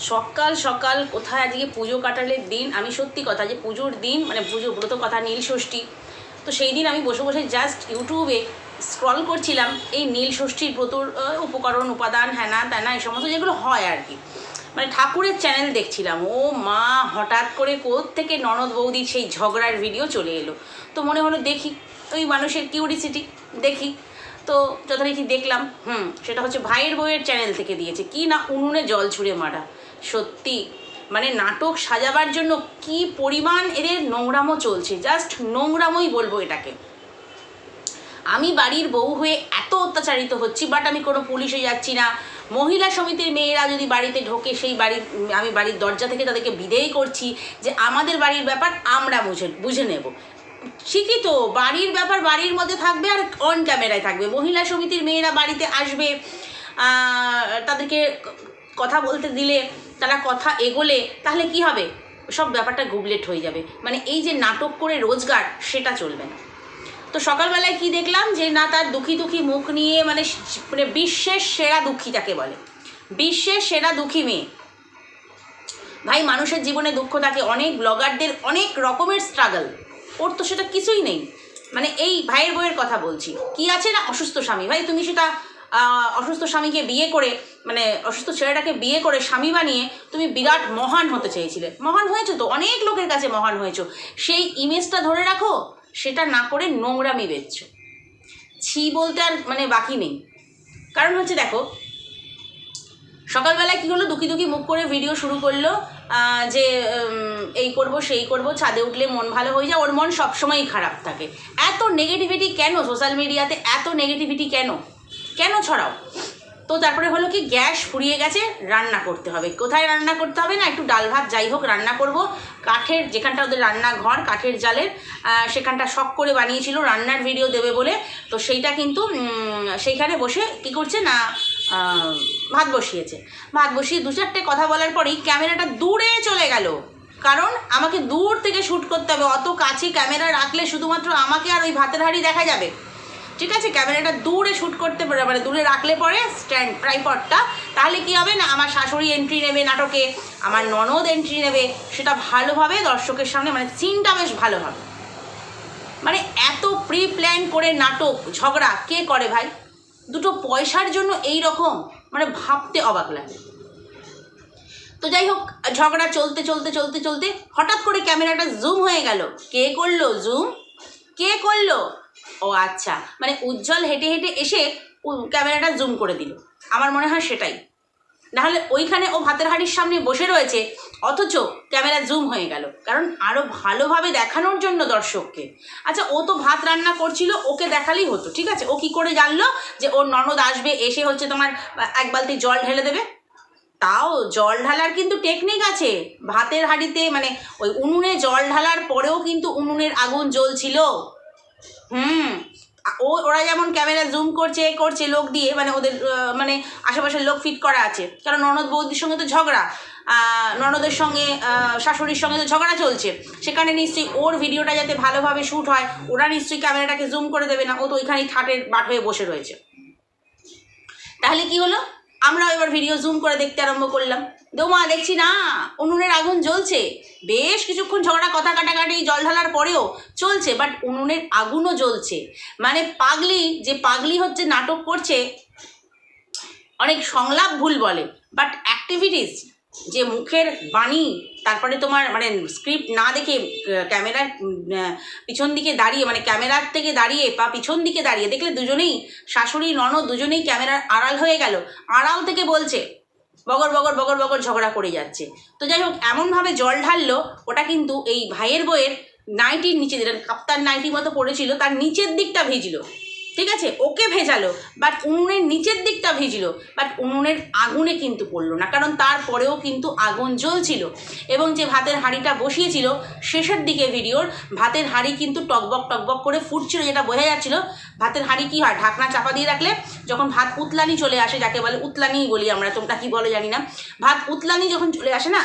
সকাল সকাল কোথায় আজকে পুজো কাটালের দিন? আমি সত্যি কথা যে পুজোর দিন মানে পুজো, ব্রত কথা, নীল ষষ্ঠী। তো সেই দিন আমি বসে বসে জাস্ট ইউটিউবে স্ক্রল করছিলাম এই নীল ষষ্ঠীর ব্রতর উপকরণ, উপাদান হ্যানা ত্যানা এই সমস্ত যেগুলো হয় আর কি। মানে ঠাকুরের চ্যানেল দেখছিলাম। ও মা, হঠাৎ করে থেকে ননদ বৌদির সেই ঝগড়ার ভিডিও চলে এলো। তো মনে হলো দেখি, ওই মানুষের কিউরিসিটি দেখি। তো যথারীতি দেখলাম, হুম, সেটা হচ্ছে ভাইয়ের বউয়ের চ্যানেল থেকে দিয়েছে। কি না উনুনে জল ছুঁড়ে মারা। সত্যি। মানে নাটক সাজাবার জন্য কি পরিমাণ এদের নোংরামো চলছে জাস্ট নোংরামোই বলব এটাকে। আমি বাড়ির বউ হয়ে এত অত্যাচারিত হচ্ছি বাট আমি কোনো পুলিশে যাচ্ছি না। মহিলা সমিতির মেয়েরা যদি বাড়িতে ঢোকে, সেই বাড়ির, আমি বাড়ির দরজা থেকে তাদেরকে বিদেয় করছি যে আমাদের বাড়ির ব্যাপার আমরা বুঝে বুঝে নেব। ঠিকই তো, বাড়ির ব্যাপার বাড়ির মধ্যে থাকবে আর অন ক্যামেরায় থাকবে। মহিলা সমিতির মেয়েরা বাড়িতে আসবে তাদেরকে কথা বলতে দিলে তারা কথা এগোলে তাহলে কি হবে? সব ব্যাপারটা গুবলেট হয়ে যাবে। মানে এই যে নাটক করে রোজগার, সেটা চলবে না। তো সকালবেলায় কি দেখলাম? যে না, তার দুঃখী দুঃখী মুখ নিয়ে মানে মানে বিশ্বের সেরা দুঃখী তাকে বলে। বিশ্বের সেরা দুঃখী মেয়ে। ভাই, মানুষের জীবনে দুঃখ থাকে অনেক, ব্লগারদের অনেক রকমের স্ট্রাগল ওর তো সেটা কিছুই নেই। মানে এই ভাইয়ের বইয়ের কথা বলছি। কি আছে না অসুস্থ স্বামী? ভাই, তুমি সেটা অসুস্থ স্বামীকে বিয়ে করে মানে অসুস্থ ছেলেটাকে বিয়ে করে স্বামী বানিয়ে তুমি বিরাট মহান হতে চেয়েছিলে। মহান হয়েছো তো, অনেক লোকের কাছে মহান হয়েছো। সেই ইমেজটা ধরে রাখো, সেটা না করে নোংরামি বেচছো। ছি বলতে আর মানে বাকি নেই। কারণ হচ্ছে দেখো, সকালবেলায় কী হলো, দুঃখী দুঃখী মুখ করে ভিডিও শুরু করল যে এই করব, সেই করব, ছাদে উঠলে মন ভালো হয়ে যায়, ওর মন সবসময়ই খারাপ থাকে। এত নেগেটিভিটি কেন সোশ্যাল মিডিয়াতে এত নেগেটিভিটি কেন? কেন ছড়াও? তো তারপরে হলো কি, গ্যাস ফুরিয়ে গেছে, রান্না করতে হবে। কোথায় রান্না করতে হবে না? একটু ডাল ভাত যাই হোক, রান্না করব। কাঠের যেখানটা ওদের রান্নাঘর, কাঠের জালের সেখানটা শখ করে বানিয়েছিল, রান্নার ভিডিও দেবে বলে। তো সেইটা কিন্তু সেইখানে বসে কী করছে না ভাত বসিয়েছে। ভাত বসিয়ে দু চারটে কথা বলার পরেই ক্যামেরাটা দূরে চলে গেল। কারণ আমাকে দূর থেকে শ্যুট করতে হবে। অত কাছে ক্যামেরা রাখলে শুধুমাত্র আমাকে আর ওই ভাতের হাঁড়ি দেখা যাবে। ঠিক আছে, ক্যামেরাটা দূরে শ্যুট করতে পারে মানে দূরে রাখলে পরে স্ট্যান্ড ট্রাইপডটা তাহলে কি হবে না, আমার শাশুড়ি এন্ট্রি নেবে নাটকে, আমার ননদ এন্ট্রি নেবে, সেটা ভালোভাবে দর্শকের সামনে মানে সিনটা বেশ ভালো হবে মানে এত প্রি প্ল্যান করে নাটক, ঝগড়া, কে করে ভাই? দুটো পয়সার জন্য এই রকম মানে ভাবতে অবাক লাগে। তো যাই হোক, ঝগড়া চলতে চলতে চলতে চলতে হঠাৎ করে ক্যামেরাটা জুম হয়ে গেল। কে করল জুম কে করল? ও আচ্ছা। মানে উজ্জ্বল হেঁটে হেঁটে এসে ক্যামেরাটা জুম করে দিল। আমার মনে হয় সেটাই। নাহলে ওইখানে ও ভাতের হাঁড়ির সামনে বসে রয়েছে, অথচ ক্যামেরা জুম হয়ে গেল। কারণ আরও ভালোভাবে দেখানোর জন্য দর্শককে। আচ্ছা ও তো ভাত রান্না করছিল, ওকে দেখালেই হতো, ঠিক আছে? ও কি করে জানলো যে ওর ননদ আসবে, এসে হচ্ছে তোমার এক বালতি জল ঢেলে দেবে? তাও জল ঢালার কিন্তু টেকনিক আছে। ভাতের হাঁড়িতে মানে ওই উনুনে জল ঢালার পরেও কিন্তু উনুনের আগুন জ্বলছিল। হুম। ও, ওরা যেমন ক্যামেরা জুম করছে, এ করছে, লোক দিয়ে মানে ওদের মানে আশেপাশের লোক ফিট করা আছে। কারণ ননদ বৌদির সঙ্গে তো ঝগড়া ননদের সঙ্গে শাশুড়ির সঙ্গে তো ঝগড়া চলছে। সেখানে নিশ্চয়ই ওর ভিডিওটা যাতে ভালোভাবে শ্যুট হয়, ওরা নিশ্চয়ই ক্যামেরাটাকে জুম করে দেবে না, ও তো ওইখানেই ঠাটের বাট হয়ে বসে রয়েছে। তাহলে কি হলো? আমরাও এবার ভিডিও জুম করে দেখতে আরম্ভ করলাম। দৌমা, দেখছি না, উনুনের আগুন জ্বলছে। বেশ কিছুক্ষণ ঝগড়া, কথা কাটাকাটি, জল ঢালার পরেও চলছে বাট উনুনের আগুনও জ্বলছে। মানে পাগলি, যে পাগলি হচ্ছে, নাটক করছে, অনেক সংলাপ ভুল বলে বাট অ্যাক্টিভিটিস যে মুখের বাণী, তারপরে তোমার মানে স্ক্রিপ্ট না দেখে ক্যামেরার পিছন দিকে দাঁড়িয়ে মানে ক্যামেরার থেকে দাঁড়িয়ে, বা পিছন দিকে দাঁড়িয়ে, দেখলে দুজনেই, শাশুড়ি, ননদ, দুজনেই ক্যামেরার আড়াল হয়ে গেল। আড়াল থেকে বলছে বগর বগর বগর বগর ঝগড়া করে যাচ্ছে। তো যাই হোক, এমনভাবে জল ঢাললো, ওটা কিন্তু এই ভাইয়ের বইয়ের নাইটির নিচে যেটা কাপ্তার নাইটির মতো পড়েছিল, তার নিচের দিকটা ভিজলো। ঠিক আছে? ওকে ভেজালো বাট উনুনের নিচের দিকটা ভিজলো বাট উনুনের আগুনে কিন্তু পড়ল না, কারণ তারপরেও কিন্তু আগুন জ্বলছিল। এবং যে ভাতের হাঁড়িটা বসিয়েছিল, শেষের দিকে ভিডিওর, ভাতের হাঁড়ি কিন্তু টকবক টকবক করে ফুটছিল, যেটা বোঝা যাচ্ছিল, ভাতের হাঁড়ি কী হয়? ঢাকনা চাপা দিয়ে রাখলে যখন ভাত উতলানি চলে আসে, যাকে বলে উতলানিই বলি আমরা, তোমরা কি বলো জানি না। ভাত উতলানি যখন চলে আসে না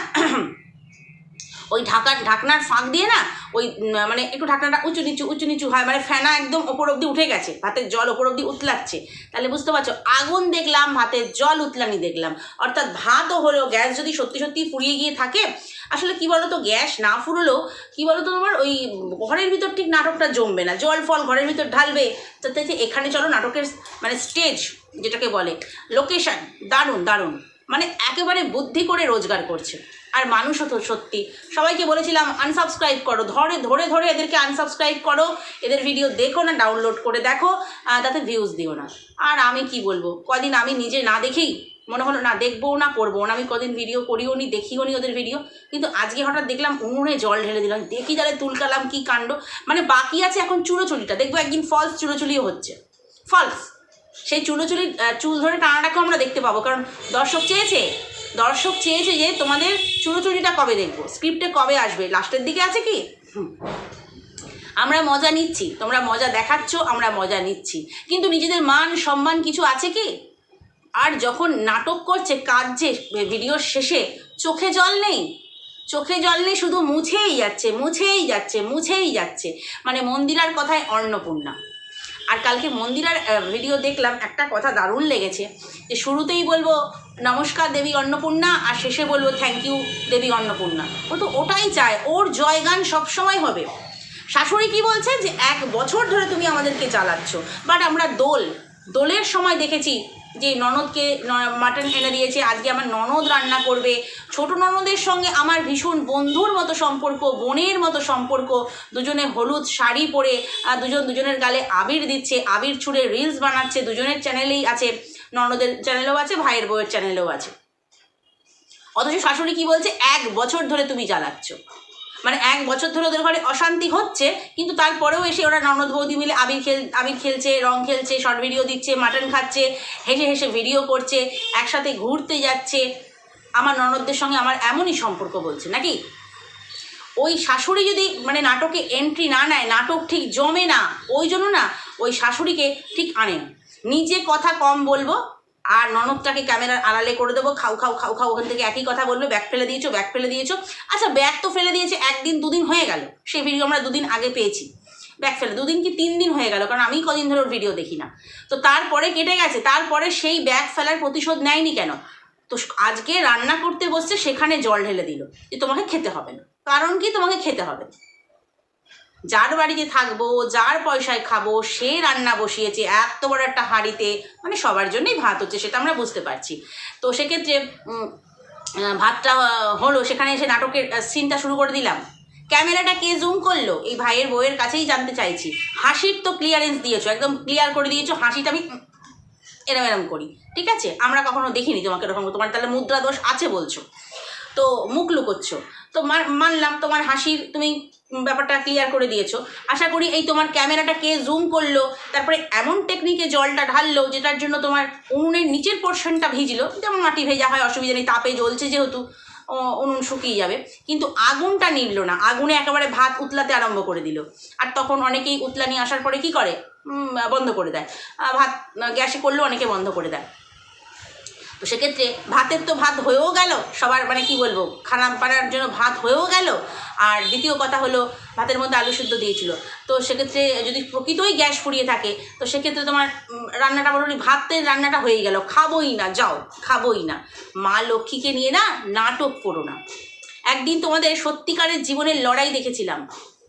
ওই ঢাকার ঢাকনার ফাঁক দিয়ে না, ওই মানে একটু ঢাকনাটা উঁচু নিচু উঁচু নিচু হয় মানে ফেনা একদম ওপর অব্দি উঠে গেছে, ভাতের জল ওপর অব্দি উতলাচ্ছে। তাহলে বুঝতে পারছ, আগুন দেখলাম, ভাতের জল উতলানি দেখলাম। অর্থাৎ ভাতও হলো গ্যাস যদি সত্যি সত্যি ফুরিয়ে গিয়ে থাকে, আসলে কি বলতো, গ্যাস না ফুরলেও কি বলতো তোমার ওই ঘরের ভিতর ঠিক নাটকটা জমবে না, জল ফল ঘরের ভিতর ঢালবে। যে এখানে চলো নাটকের মানে স্টেজ যেটাকে বলে লোকেশন দারুণ দারুণ। মানে একেবারে বুদ্ধি করে রোজগার করছে। আর মানুষও তো সত্যি। সবাইকে বলেছিলাম আনসাবস্ক্রাইব করো। ধরে ধরে ধরে এদেরকে আনসাবস্ক্রাইব করো। এদের ভিডিও দেখো না ডাউনলোড করে দেখো তাতে ভিউজ দিও না। আর আমি কি বলব? কদিন আমি নিজে না দেখেই মনে হলো, না দেখব না করব না। আমি কদিন ভিডিও করিও নি, দেখিও নি ওদের ভিডিও কিন্তু আজকে হঠাৎ দেখলাম, উনুনে জল ঢেলে দিলাম। দেখি তাহলে তুলকালাম কি কাণ্ড? মানে বাকি আছে এখন চুলোচুলিটা। দেখব একদিন ফলস চুলোচুলিও হচ্ছে। ফলস সেই চুলোচুলি চুল ধরে টানাটাকেও আমরা দেখতে পাবো। কারণ দর্শক চেয়েছে দর্শক চেয়েছে যে তোমাদের চুলোচুলিটা কবে দেখব? স্ক্রিপ্টে কবে আসবে? লাস্টের দিকে আছে কি। আমরা মজা নিচ্ছি। তোমরা মজা দেখাচ্ছ আমরা মজা নিচ্ছি। কিন্তু নিজেদের মান সম্মান কিছু আছে কি? আর যখন নাটক করছে কাজ যে ভিডিওর শেষে চোখে জল নেই। চোখে জল নেই শুধু মুছেই যাচ্ছে মুছেই যাচ্ছে মুছেই যাচ্ছে। মানে মন্দিরার কথায় অন্নপূর্ণা। আর কালকে মন্দিরার ভিডিও দেখলাম, একটা কথা দারুণ লেগেছে, যে শুরুতেই বলব, নমস্কার দেবী অন্নপূর্ণা আর শেষে বলব থ্যাংক ইউ দেবী অন্নপূর্ণা ও তো ওটাই চায়, ওর জয়গান সবসময় হবে। শাশুড়ি কি বলছে যে এক বছর ধরে তুমি আমাদেরকে চালাচ্ছ বাট আমরা দোল, দোলের সময় দেখেছি যে ননদকে মাটন এনে দিয়েছে, আজকে আমার ননদ রান্না করবে। ছোট ননদের সঙ্গে আমার ভীষণ বন্ধুর মতো সম্পর্ক, বোনের মতো সম্পর্ক। দুজনে হলুদ শাড়ি পরে দুজন দুজনের গালে আবির দিচ্ছে, আবির ছুঁড়ে রিলস বানাচ্ছে, দুজনের চ্যানেলেই আছে। ননদের চ্যানেলেও আছে, ভাইয়ের বউয়ের চ্যানেলেও আছে। অথচ শাশুড়ি কি বলছে, এক বছর ধরে তুমি জ্বালাচ্ছ। মানে এক বছর ধরে ওদের ঘরে অশান্তি হচ্ছে, কিন্তু তারপরেও এসে ওরা ননদ বৌদি মিলে আবির খেল, আবির খেলছে, রং খেলছে শর্ট ভিডিও দিচ্ছে মাটন খাচ্ছে, হেসে হেসে ভিডিও করছে, একসাথে ঘুরতে যাচ্ছে। আমার ননদদের সঙ্গে আমার এমনই সম্পর্ক বলছে, নাকি? ওই শাশুড়ি যদি মানে নাটকে এন্ট্রি না নেয়, নাটক ঠিক জমে না, ওই জন্য না, ওই শাশুড়িকে ঠিক আনে নিজে কথা কম বলব আর ননদটাকে ক্যামেরার আড়ালে করে দেবো। খাও খাও খাও খাও, ওখান থেকে একই কথা বলবে, ব্যাগ ফেলে দিয়েছ, ব্যাগ ফেলে দিয়েছ। আচ্ছা ব্যাগ তো ফেলে দিয়েছে, একদিন দুদিন হয়ে গেল। সেই ভিডিও আমরা দুদিন আগে পেয়েছি। ব্যাগ ফেলে, দুদিন কি তিন দিন হয়ে গেল? কারণ আমি কদিন ধরে ভিডিও দেখি না। তো তারপরে কেটে গেছে, তারপরে সেই ব্যাগ ফেলার প্রতিশোধ নেয়নি কেন? তো আজকে রান্না করতে বসছে, সেখানে জল ঢেলে দিল, যে তোমাকে খেতে হবে না। কারণ কি? তোমাকে খেতে হবে। যার বাড়িতে থাকব, যার পয়সায় খাব, সে রান্না বসিয়েছে, এত বড় একটা হাঁড়িতে। মানে সবার জন্যই ভাত হচ্ছে সেটা আমরা বুঝতে পারছি। তো সেক্ষেত্রে ভাতটা হলো, সেখানে এসে নাটকের সিনটা শুরু করে দিলাম। ক্যামেরাটা কে জুম করল? এই ভাইয়ের বউয়ের কাছেই জানতে চাইছি। হাসির তো ক্লিয়ারেন্স দিয়েছ, একদম ক্লিয়ার করে দিয়েছ, হাসিটা আমি এরম এরম করি। ঠিক আছে? আমরা কখনো দেখিনি তোমাকে এরকম তোমার তাহলে মুদ্রা দোষ আছে বলছো। তো মুখ লুকোচ্ছ। তো মানলাম তোমার হাসির তুমি ব্যাপারটা ক্লিয়ার করে দিয়েছ। আশা করি এই তোমার ক্যামেরাটা কে জুম করল, তারপরে এমন টেকনিকে জলটা ঢাললো, যেটার জন্য তোমার উনুনের নিচের পোর্শনটা ভিজলো, যেমন মাটি ভেজা হয়, অসুবিধা নেই, তাপে জ্বলছে যেহেতু উনুন শুকিয়ে যাবে। কিন্তু আগুনটা নিভলো না, আগুনে একেবারে ভাত উতলাতে আরম্ভ করে দিল। আর তখন অনেকেই উতলা নিয়ে আসার পরে কি করে? বন্ধ করে দেয়। ভাত গ্যাসে করলেও অনেকে বন্ধ করে দেয়। সেক্ষেত্রে ভাতের তো ভাত হয়েও গেল, সবার মানে কি বলব খানা পাড়ার জন্য ভাত হয়েও গেল, আর দ্বিতীয় কথা হলো ভাতের মধ্যে আলু সিদ্ধ দিয়েছিল। তো সেক্ষেত্রে যদি প্রকৃতই গ্যাস ফুরিয়ে থাকে, তো সেক্ষেত্রে তোমার রান্নাটা মোটামুটি ভাতের রান্নাটা হয়েই গেল, খাবোই না, যাও, খাবোই না। মা লক্ষ্মীকে নিয়ে না নাটক করো না। একদিন তোমাদের সত্যিকারের জীবনের লড়াই দেখেছিলাম,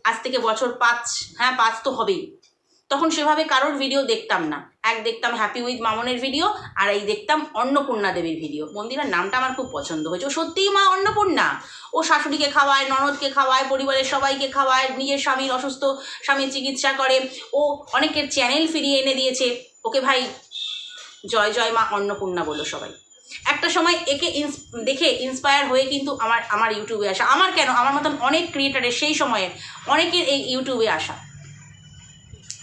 আজ থেকে বছর পাঁচ হ্যাঁ পাঁচ তো হবেই। তখন সেভাবে কারোর ভিডিও দেখতাম না। এক দেখতাম হ্যাপি উইথ মামনের ভিডিও আর এই দেখতাম অন্নপূর্ণা দেবীর ভিডিও মন্দিরার নামটা আমার খুব পছন্দ হয়েছে। ও সত্যিই মা অন্নপূর্ণা। ও শাশুড়িকে খাওয়ায়, ননদকে খাওয়ায়, পরিবারের সবাইকে খাওয়ায়, নিজের স্বামীর অসুস্থ স্বামীর চিকিৎসা করে। ও অনেকের চ্যানেল ফিরিয়ে এনে দিয়েছে। ওকে ভাই, জয় জয় মা অন্নপূর্ণা বলো সবাই। একটা সময় একে দেখে ইন্সপায়ার হয়ে কিন্তু আমার আমার ইউটিউবে আসা। আমার কেন? আমার মতন অনেক ক্রিয়েটারের সেই সময়ে অনেকের এই ইউটিউবে আসা।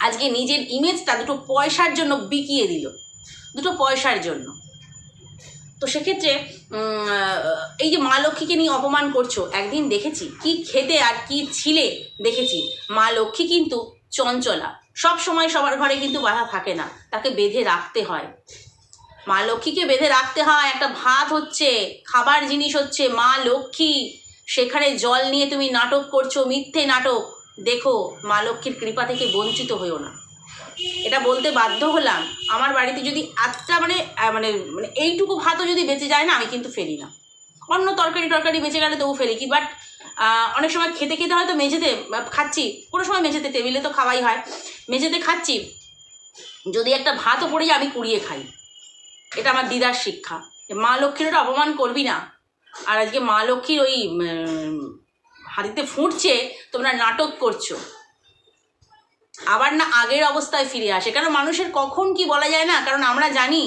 আজকে নিজের ইমেজটা দুটো পয়সার জন্য বিকিয়ে দিল। দুটো পয়সার জন্য। তো সেক্ষেত্রে এই যে মা লক্ষ্মীকে নিয়ে অপমান করছ, একদিন দেখেছি, কি খেতে আর কি ছিলে দেখেছি। মা লক্ষ্মী কিন্তু চঞ্চলা। সব সময় সবার ঘরে কিন্তু বাধা থাকে না, তাকে বেঁধে রাখতে হয়। মা লক্ষ্মীকে বেঁধে রাখতে হয়, একটা ভাত হচ্ছে, খাবার জিনিস হচ্ছে। মা লক্ষ্মী, সেখানে জল নিয়ে তুমি নাটক করছ, মিথ্যে নাটক। দেখো, মা লক্ষ্মীর কৃপা থেকে বঞ্চিত হইও না। এটা বলতে বাধ্য হলাম। আমার বাড়িতে যদি আটটা মানে মানে মানে এইটুকু ভাতও যদি বেঁচে যায় না, আমি কিন্তু ফেলি না। অন্য তরকারি টরকারি বেঁচে গেলে তবু ফেলি কি? বাট অনেক সময় খেতে খেতে হয়তো মেঝেতে খাচ্ছি, কোনো সময় মেঝেতে, টেবিলে তো খাওয়াই হয়। মেঝেতে খাচ্ছি, যদি একটা ভাতও পড়ে আমি কুড়িয়ে খাই। এটা আমার দিদার শিক্ষা। মা লক্ষ্মীর ওটা অপমান করবি না। আর আজকে মা লক্ষ্মীর ওই হাড়িতে ফুটছে, তোমরা নাটক করছ। আবার না আগের অবস্থায় ফিরে আসে। কারণ মানুষের কখন কি বলা যায় না? কারণ আমরা জানি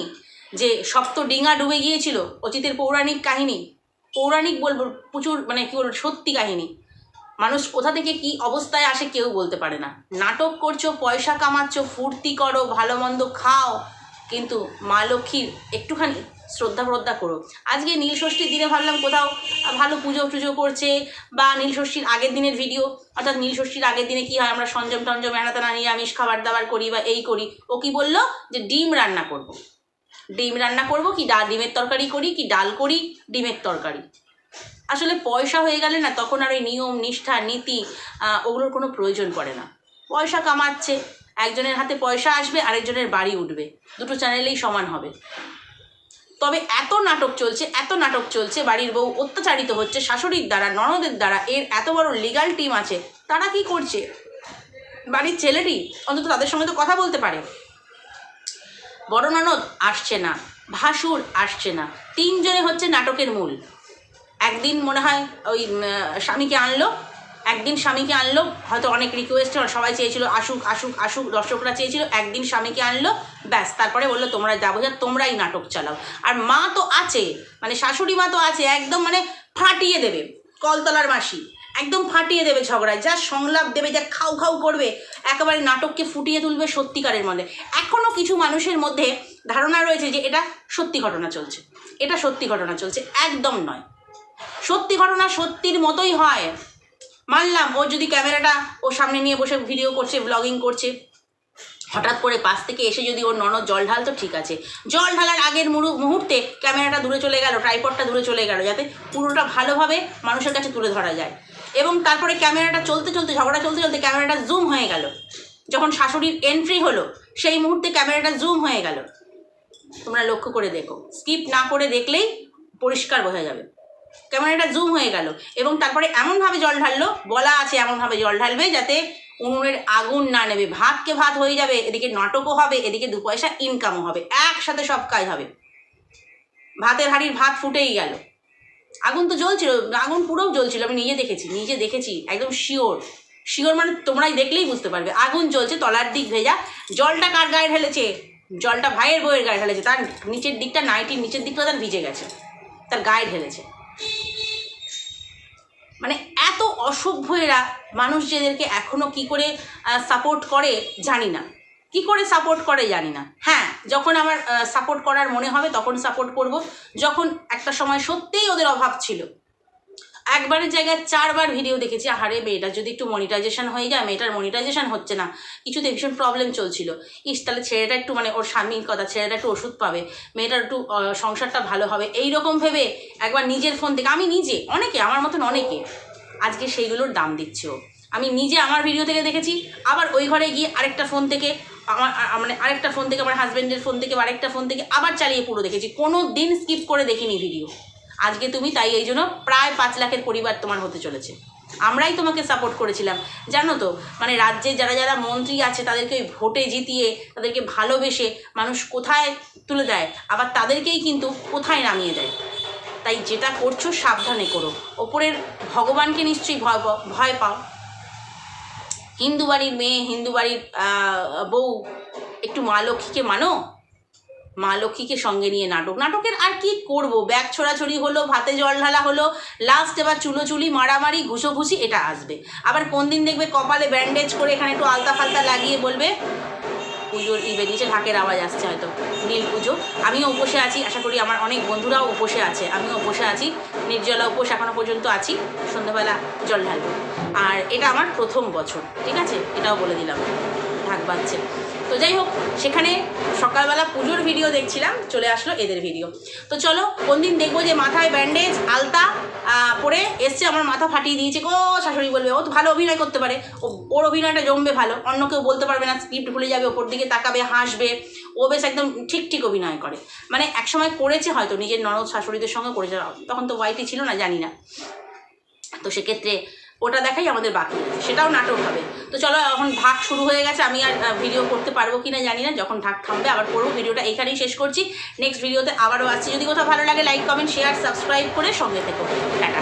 যে সপ্ত ডিঙা ডুবে গিয়েছিল অচিতের পৌরাণিক কাহিনী। পৌরাণিক বলব, প্রচুর মানে কি বলব, সত্যি কাহিনী। মানুষ কোথা থেকে কি অবস্থায় আসে কেউ বলতে পারে না। নাটক করছ, পয়সা কামাচ্ছ, ফুর্তি করো, ভালো মন্দ খাও, কিন্তু মা লক্ষ্মীর একটুখানি শ্রদ্ধা শ্রদ্ধা করো। আজকে নীল ষষ্ঠীর দিনে ভাবলাম কোথাও ভালো পুজো টুজো করছে বা নীল ষষ্ঠীর আগের দিনের ভিডিও অর্থাৎ নীল ষষ্ঠীর আগের দিনে কি হয় আমরা সঞ্জম টঞ্জম এনাতানা নিরামিষ খাবার দাবার করি বা এই করি। ও কি বলল? যে ডিম রান্না করব। ডিম রান্না করব কি ডাল, ডিমের তরকারি করি কি ডাল করি, ডিমের তরকারি। আসলে পয়সা হয়ে গেলে না তখন আর ওই নিয়ম, নিষ্ঠা, নীতি ওগুলোর কোনো প্রয়োজন পড়ে না। পয়সা কামাচ্ছে, একজনের হাতে পয়সা আসবে, আরেকজনের বাড়ি উঠবে। দুটো চ্যানেলেই সমান হবে। তবে এত নাটক চলছে, এত নাটক চলছে, বাড়ির বউ অত্যাচারিত হচ্ছে, শাশুড়ির দ্বারা, ননদের দ্বারা, এর এত বড় লিগাল টিম আছে, তারা কি করছে? বাড়ির ছেলেটি, অন্তত তাদের সঙ্গে তো কথা বলতে পারে। বড় ননদ আসছে না, ভাসুর আসছে না, তিনজনে হচ্ছে নাটকের মূল। একদিন মনে হয় ওই স্বামীকে আনলো একদিন স্বামীকে আনলো, হয়তো অনেক রিকোয়েস্ট সবাই চেয়েছিল, আসুক আসুক আসুক, দর্শকরা চেয়েছিল, একদিন স্বামীকে আনলো, ব্যাস, তারপরে বলল, তোমরা যাব যা তোমরাই নাটক চালাও। আর মা তো আছে মানে শাশুড়ি মা তো আছে, একদম মানে ফাটিয়ে দেবে, কলতলার মাসি, একদম ফাটিয়ে দেবে ঝগড়ায় যা সংলাপ দেবে, যা খাও খাও করবে, একেবারে নাটককে ফুটিয়ে তুলবে সত্যিকারের মধ্যে। এখনও কিছু মানুষের মধ্যে ধারণা রয়েছে যে এটা সত্যি ঘটনা চলছে। এটা সত্যি ঘটনা চলছে, একদম নয়। সত্যি ঘটনা সত্যির মতোই হয়। মানলাম, ও যদি ক্যামেরাটা ওর সামনে নিয়ে বসে ভিডিও করছে ব্লগিং করছে, হঠাৎ করে পাশ থেকে এসে যদি ওর ননদ জল ঢালতো ঠিক আছে। জল ঢালার আগের মুহূর- মুহূর্তে ক্যামেরাটা দূরে চলে গেল ট্রাইপডটা দূরে চলে গেল, যাতে পুরোটা ভালোভাবে মানুষের কাছে তুলে ধরা যায়। এবং তারপরে ক্যামেরাটা চলতে চলতে, ঝগড়া চলতে চলতে ক্যামেরাটা জুম হয়ে গেল। যখন শাশুড়ির এন্ট্রি হলো, সেই মুহূর্তে ক্যামেরাটা জুম হয়ে গেল। তোমরা লক্ষ্য করে দেখো। স্কিপ না করে দেখলেই পরিষ্কার বোঝা যাবে। ক্যামেরাটা জুম হয়ে গেল। এবং তারপরে এমনভাবে জল ঢাললো, বলা আছে এমনভাবে জল ঢালবে যাতে উনুনের আগুন না নেবে। ভাতকে ভাত হয়ে যাবে, এদিকে নাটকও হবে, এদিকে দু পয়সা ইনকামও হবে। একসাথে সব কাজ হবে। ভাতের হাঁড়ির ভাত ফুটেই গেল। আগুন তো জ্বলছিল, আগুন পুরোও জ্বলছিল, আমি নিজে দেখেছি নিজে দেখেছি, একদম শিওর শিওর মানে তোমরাই দেখলেই বুঝতে পারবে। আগুন জ্বলছে, তলার দিক ভেজা। জলটা কার গায়ে ঢেলেছে? জলটা ভাইয়ের বইয়ের গায়ে ঢেলেছে। তার নিচের দিকটা নাইটির নিচের দিকটা তার ভিজে গেছে। তার গায়ে ঢেলেছে। মানে এত অসভ্য এরা মানুষ যেদেরকে এখনও কি করে সাপোর্ট করে, জানি না। কি করে সাপোর্ট করে জানি না। হ্যাঁ যখন আমার সাপোর্ট করার মনে হবে তখন সাপোর্ট করব। যখন একটা সময় সত্যিই ওদের অভাব ছিল একবারের জায়গায় চারবার ভিডিও দেখেছি। আহারে, মেয়েটার যদি একটু মনিটাইজেশন হয়ে যায়, মেয়েটার মনিটাইজেশন হচ্ছে না। কিছুতে ভীষণ প্রবলেম চলছিল। ইস, তাহলে ছেলেটা একটু মানে ওর স্বামীর কথা, ছেলেটা একটু ওষুধ পাবে, মেয়েটার একটু সংসারটা ভালো হবে। এই রকম ভেবে একবার নিজের ফোন থেকে আমি নিজে, অনেকে, আমার মতন অনেকে, আজকে সেইগুলোর দাম দিচ্ছে ও। আমি নিজে আমার ভিডিও থেকে দেখেছি, আবার ওই ঘরে গিয়ে আরেকটা ফোন থেকে, আমার মানে আরেকটা ফোন থেকে, আমার হাজব্যান্ডের ফোন থেকে, আরেকটা ফোন থেকে আবার চালিয়ে পুরো দেখেছি। কোনো দিন স্কিপ করে দেখিনি ভিডিও আজকে তুমি তাই এই জন্য প্রায় পাঁচ লাখের পরিবার তোমার হতে চলেছে। আমরাই তোমাকে সাপোর্ট করেছিলাম। জানো তো মানে রাজ্যে যারা যারা মন্ত্রী আছে, তাদেরকে ওই ভোটে জিতিয়ে, তাদেরকে ভালোবেসে মানুষ কোথায় তুলে দেয়, আবার তাদেরকেই কিন্তু কোথায় নামিয়ে দেয়। তাই যেটা করছ সাবধানে করো। ওপরের ভগবানকে নিশ্চয়ই ভয় ভয় পাও। হিন্দু বাড়ির মেয়ে, হিন্দু বাড়ির বউ, একটু মা লক্ষ্মীকে মানো মা লক্ষ্মীকে সঙ্গে নিয়ে নাটক। নাটকের আর কি করব? ব্যাগ ছোড়াছড়ি হলো, ভাতে জল ঢালা হলো লাস্ট এবার চুলোচুলি, মারামারি, ঘুষোঘুষি, এটা আসবে। আবার কোন দিন দেখবে কপালে ব্যান্ডেজ করে এখানে একটু আলতা ফালতা লাগিয়ে বলবে, পুজোর ই বেরিয়েছে, ঢাকের আওয়াজ আসছে হয়তো, নীল পুজো। আমিও উপসে আছি, আশা করি আমার অনেক বন্ধুরাও উপসে আছে। আমিও উপসে আছি, নির্জলা উপোস এখনও পর্যন্ত আছি, সন্ধ্যাবেলা জল ঢালবো। আর এটা আমার প্রথম বছর, ঠিক আছে? এটাও বলে দিলাম ঢাক বাজছে তো যাই হোক, সেখানে সকালবেলা পুজোর ভিডিও দেখছিলাম, চলে আসলো এদের ভিডিও তো চলো কোন দিন দেখব যে মাথায় ব্যান্ডেজ আলতা পরে এসছে আমার মাথা ফাটিয়ে দিয়েছে গো, শাশুড়ি বলবে, ও তো ভালো অভিনয় করতে পারে। ও- ওর অভিনয়টা জমবে ভালো, অন্য কেউ বলতে পারবে না স্ক্রিপ্ট ভুলে যাবে, ওপর দিকে তাকাবে, হাসবে। ও বেশ একদম ঠিক ঠিক অভিনয় করে। মানে একসময় করেছে হয়তো, নিজের ননদ শাশুড়িদের সঙ্গে করেছে, তখন তো ওয়াইটি ছিল না, জানি না। তো সেক্ষেত্রে ওটা দেখাই আমাদের বাকি সেটাও নাটক হবে। তো চলো, এখন ঢাক শুরু হয়ে গেছে, আমি আর ভিডিও করতে পারব কি না জানি না, যখন ঢাক থামবে আবার পড়ব ভিডিওটা এখানেই শেষ করছি। নেক্সট ভিডিওতে আবারও আসছি। যদি কোথাও ভালো লাগে লাইক কমেন্ট শেয়ার সাবস্ক্রাইব করে সঙ্গে থেকে। টাটা।